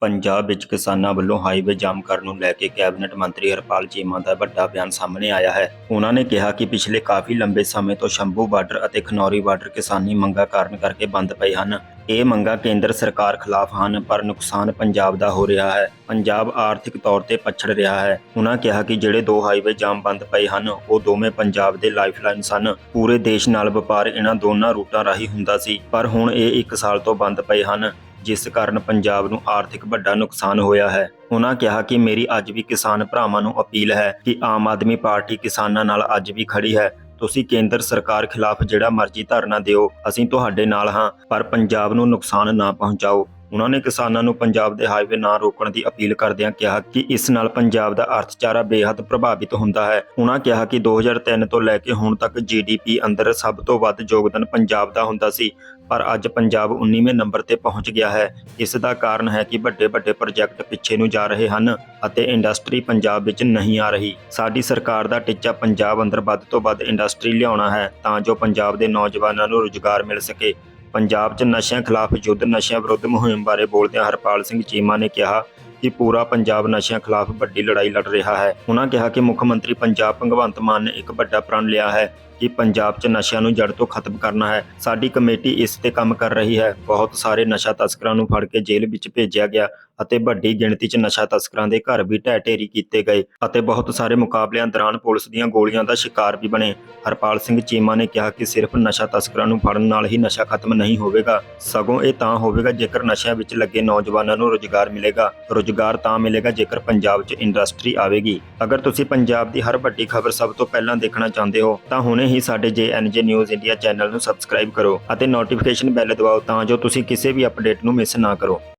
ਪੰਜਾਬ ਵਿੱਚ ਕਿਸਾਨਾਂ ਵੱਲੋਂ ਹਾਈਵੇ ਜਾਮ ਕਰਨ ਨੂੰ ਲੈ ਕੇ ਕੈਬਨਿਟ ਮੰਤਰੀ ਹਰਪਾਲ ਚੀਮਾ ਦਾ ਵੱਡਾ ਬਿਆਨ ਸਾਹਮਣੇ ਆਇਆ ਹੈ। ਉਹਨਾਂ ਨੇ ਕਿਹਾ ਕਿ ਪਿਛਲੇ ਕਾਫੀ ਲੰਬੇ ਸਮੇਂ ਤੋਂ ਸ਼ੰਭੂ ਬਾਰਡਰ ਅਤੇ ਖਨੌਰੀ ਬਾਰਡਰ ਕਿਸਾਨੀ ਮੰਗਾਂ ਕਾਰਨ ਕਰਕੇ ਬੰਦ ਪਏ ਹਨ। ਇਹ ਮੰਗਾਂ ਕੇਂਦਰ ਸਰਕਾਰ ਖਿਲਾਫ ਹਨ, ਪਰ ਨੁਕਸਾਨ ਪੰਜਾਬ ਦਾ ਹੋ ਰਿਹਾ ਹੈ। ਪੰਜਾਬ ਆਰਥਿਕ ਤੌਰ ਤੇ ਪਛੜ ਰਿਹਾ ਹੈ। ਉਹਨਾਂ ਕਿਹਾ ਕਿ ਜਿਹੜੇ ਦੋ ਹਾਈਵੇ ਜਾਮ ਬੰਦ ਪਏ ਹਨ, ਉਹ ਦੋਵੇਂ ਪੰਜਾਬ ਦੇ ਲਾਈਫਲਾਈਨ ਸਨ। ਪੂਰੇ ਦੇਸ਼ ਨਾਲ ਵਪਾਰ ਇਹਨਾਂ ਦੋਨਾਂ ਰੂਟਾਂ ਰਾਹੀਂ ਹੁੰਦਾ ਸੀ, ਪਰ ਹੁਣ ਇਹ 1 ਸਾਲ ਤੋਂ ਬੰਦ ਪਏ ਹਨ। ਜਿਸ ਕਾਰਨ ਪੰਜਾਬ ਨੂੰ ਆਰਥਿਕ ਵੱਡਾ ਨੁਕਸਾਨ ਹੋਇਆ ਹੈ। ਉਹਨਾਂ ਕਿਹਾ ਕਿ ਮੇਰੀ ਅੱਜ ਵੀ ਕਿਸਾਨ ਭਰਾਵਾਂ ਨੂੰ ਅਪੀਲ ਹੈ ਕਿ ਆਮ ਆਦਮੀ ਪਾਰਟੀ ਕਿਸਾਨਾਂ ਨਾਲ ਅੱਜ ਵੀ ਖੜੀ ਹੈ। ਤੁਸੀਂ ਕੇਂਦਰ ਸਰਕਾਰ ਖਿਲਾਫ ਜਿਹੜਾ ਮਰਜ਼ੀ ਧਰਨਾ ਦਿਓ, ਅਸੀਂ ਤੁਹਾਡੇ ਨਾਲ ਹਾਂ, ਪਰ ਪੰਜਾਬ ਨੂੰ ਨੁਕਸਾਨ ਨਾ ਪਹੁੰਚਾਓ। ਉਹਨਾਂ ਨੇ ਕਿਸਾਨਾਂ ਨੂੰ ਪੰਜਾਬ ਦੇ ਹਾਈਵੇ ਨਾ ਰੋਕਣ ਦੀ ਅਪੀਲ ਕਰਦਿਆਂ ਕਿਹਾ ਕਿ ਇਸ ਨਾਲ ਪੰਜਾਬ ਦਾ ਅਰਥਚਾਰਾ ਬੇਹੱਦ ਪ੍ਰਭਾਵਿਤ ਹੁੰਦਾ ਹੈ। ਉਹਨਾਂ ਕਿਹਾ ਕਿ 2003 ਤੋਂ ਲੈ ਕੇ ਹੁਣ ਤੱਕ ਜੀਡੀਪੀ ਅੰਦਰ ਸਭ ਤੋਂ ਵੱਧ ਯੋਗਦਾਨ ਪੰਜਾਬ ਦਾ ਹੁੰਦਾ ਸੀ, ਪਰ ਅੱਜ ਪੰਜਾਬ 19ਵੇਂ ਨੰਬਰ ਤੇ ਪਹੁੰਚ ਗਿਆ ਹੈ। ਇਸ ਦਾ ਕਾਰਨ ਹੈ ਕਿ ਵੱਡੇ ਵੱਡੇ ਪ੍ਰੋਜੈਕਟ ਪਿੱਛੇ ਨੂੰ ਜਾ ਰਹੇ ਹਨ ਅਤੇ ਇੰਡਸਟਰੀ ਪੰਜਾਬ ਵਿੱਚ ਨਹੀਂ ਆ ਰਹੀ। ਸਾਡੀ ਸਰਕਾਰ ਦਾ ਟੀਚਾ ਪੰਜਾਬ ਅੰਦਰ ਵੱਧ ਤੋਂ ਵੱਧ ਇੰਡਸਟਰੀ ਲਿਆਉਣਾ ਹੈ ਤਾਂ ਜੋ ਪੰਜਾਬ ਦੇ ਨੌਜਵਾਨਾਂ ਨੂੰ ਰੁਜ਼ਗਾਰ ਮਿਲ ਸਕੇ। ਪੰਜਾਬ 'ਚ ਨਸ਼ਿਆਂ ਖਿਲਾਫ ਯੁੱਧ, ਨਸ਼ਿਆਂ ਵਿਰੁੱਧ ਮੁਹਿੰਮ ਬਾਰੇ ਬੋਲਦਿਆਂ ਹਰਪਾਲ ਸਿੰਘ ਚੀਮਾ ਨੇ ਕਿਹਾ ਕਿ ਪੂਰਾ ਪੰਜਾਬ ਨਸ਼ਿਆਂ ਖਿਲਾਫ ਵੱਡੀ ਲੜਾਈ ਲੜ ਰਿਹਾ ਹੈ। ਉਹਨਾਂ ਕਿਹਾ ਕਿ ਮੁੱਖ ਮੰਤਰੀ ਪੰਜਾਬ ਭਗਵੰਤ ਮਾਨ ਨੇ ਇੱਕ ਵੱਡਾ ਪ੍ਰਣ ਲਿਆ ਹੈ। ਕਿ ਪੰਜਾਬ 'ਚ ਨਸ਼ਿਆਂ ਨੂੰ ਜੜ ਤੋਂ ਖਤਮ ਕਰਨਾ ਹੈ। ਸਾਡੀ ਕਮੇਟੀ ਇਸ ਤੇ ਕੰਮ ਕਰ ਰਹੀ ਹੈ। ਬਹੁਤ ਸਾਰੇ ਨਸ਼ਾ ਤਸਕਰਾਂ ਨੂੰ ਫੜ ਕੇ ਜੇਲ੍ਹ ਵਿੱਚ ਭੇਜਿਆ ਗਿਆ ਅਤੇ ਵੱਡੀ ਗਿਣਤੀ 'ਚ ਨਸ਼ਾ ਤਸਕਰਾਂ ਦੇ ਘਰ ਵੀ ਢਹਿ ਢੇਰੀ ਕੀਤੇ ਗਏ ਅਤੇ ਬਹੁਤ ਸਾਰੇ ਮੁਕਾਬਲਿਆਂ ਦੌਰਾਨ ਪੁਲਿਸ ਦੀਆਂ ਗੋਲੀਆਂ ਦਾ ਸ਼ਿਕਾਰ ਵੀ ਬਣੇ। ਹਰਪਾਲ ਸਿੰਘ ਚੀਮਾ ਨੇ ਕਿਹਾ ਕਿ ਸਿਰਫ ਨਸ਼ਾ ਤਸਕਰਾਂ ਨੂੰ ਫੜਨ ਨਾਲ ਹੀ ਨਸ਼ਾ ਖਤਮ ਨਹੀਂ ਹੋਵੇਗਾ। ਸਗੋਂ ਇਹ ਤਾਂ ਹੋਵੇਗਾ ਜੇਕਰ ਨਸ਼ਿਆਂ ਵਿੱਚ ਲੱਗੇ ਨੌਜਵਾਨਾਂ ਨੂੰ ਰੁਜ਼ਗਾਰ ਮਿਲੇਗਾ। ਰੁਜ਼ਗਾਰ ਤਾਂ ਮਿਲੇਗਾ ਜੇਕਰ ਪੰਜਾਬ 'ਚ ਇੰਡਸਟਰੀ ਆਵੇਗੀ। ਅਗਰ ਤੁਸੀਂ ਪੰਜਾਬ ਦੀ ਹਰ ਵੱਡੀ ਖਬਰ ਸਭ ਤੋਂ ਪਹਿਲਾਂ ਦੇਖਣਾ ਚਾਹੁੰਦੇ ਹੋ ਤਾਂ ਹੁਣੇ ਹੀ ਸਾਡੇ JNJ ਨਿਊਜ਼ ਇੰਡੀਆ ਚੈਨਲ ਨੂੰ ਸਬਸਕ੍ਰਾਈਬ ਕਰੋ ਅਤੇ ਨੋਟੀਫਿਕੇਸ਼ਨ ਬੈਲ ਦਬਾਓ ਤਾਂ ਜੋ ਤੁਸੀਂ ਕਿਸੇ ਵੀ ਅਪਡੇਟ ਨੂੰ ਮਿਸ ਨਾ ਕਰੋ।